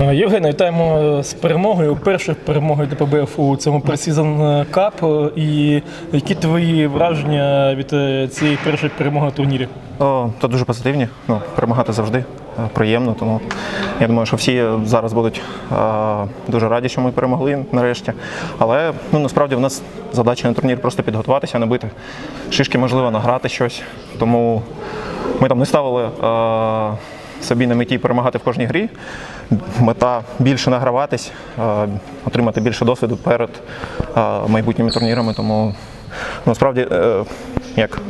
Е, Євгене, вітаємо з перемогою. Першою перемогою ДПБФ у цьому пресізон кап. І які твої враження від е, цієї першої перемоги на турнірі? О, та дуже позитивні. Ну, перемагати завжди е, приємно. Тому я думаю, що всі зараз будуть е, дуже раді, що ми перемогли нарешті. Але ну, насправді в нас задача на турнір просто підготуватися, набити шишки, можливо, награти щось. Тому ми там не ставили е, собі на меті перемагати в кожній грі. Мета більше награватись, е, отримати більше досвіду перед е, майбутніми турнірами. Тому насправді е, як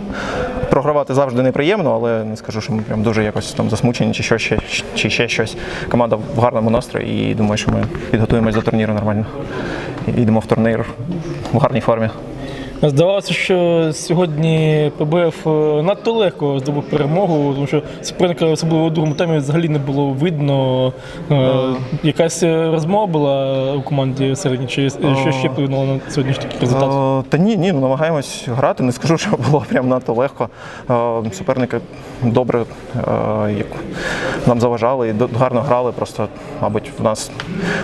програвати завжди неприємно, але не скажу, що ми прям дуже якось там засмучені чи що ще чи ще щось. Команда в гарному настрої і думаю, що ми підготуємось до турніру нормально. Йдемо в турнір в гарній формі. Здавалося, що сьогодні ПБФ е, надто легко здобув перемогу, тому що суперника, особливо у другому таймі, взагалі не було видно. Е, Якась е, розмова була у команді середній, чи що ще вплинуло на сьогоднішній результат? Та ні, ні, намагаємось грати. Не скажу, що було прям надто легко. Суперники добре як нам заважали і гарно грали. Просто, мабуть, в нас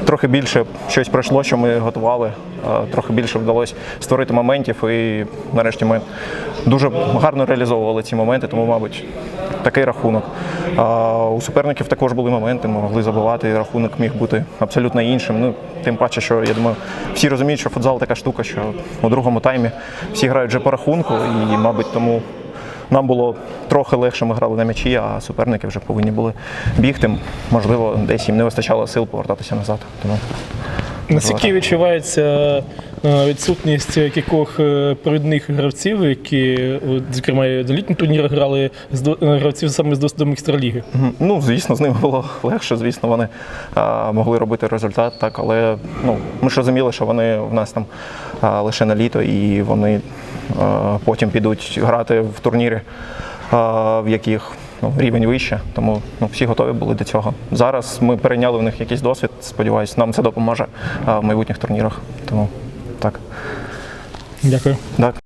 трохи більше щось пройшло, що ми готували. Трохи більше вдалося створити моментів, і нарешті ми дуже гарно реалізовували ці моменти, тому, мабуть, такий рахунок. А у суперників також були моменти, ми могли забивати, і рахунок міг бути абсолютно іншим. Ну, тим паче, що я думаю, всі розуміють, що футзал така штука, що у другому таймі всі грають вже по рахунку, і, мабуть, тому нам було трохи легше, ми грали на м'ячі, а суперники вже повинні були бігти. Можливо, десь їм не вистачало сил повертатися назад. Тому Наскільки відчувається е, відсутність кількох е, провідних гравців, які, зокрема, і на літніх турнірах грали з до- е, гравців саме з досвідом екстраліги? Ну, звісно, з ними було легше, звісно, вони а, могли робити результат, так, але ну, ми ж розуміли, що вони в нас там а, лише на літо і вони а, потім підуть грати в турнірі, а, в яких ну, рівень вище. Тому ну, всі готові були до цього. Зараз ми перейняли в них якийсь досвід, сподіваюся, нам це допоможе в майбутніх турнірах. Тому так. Дякую. так.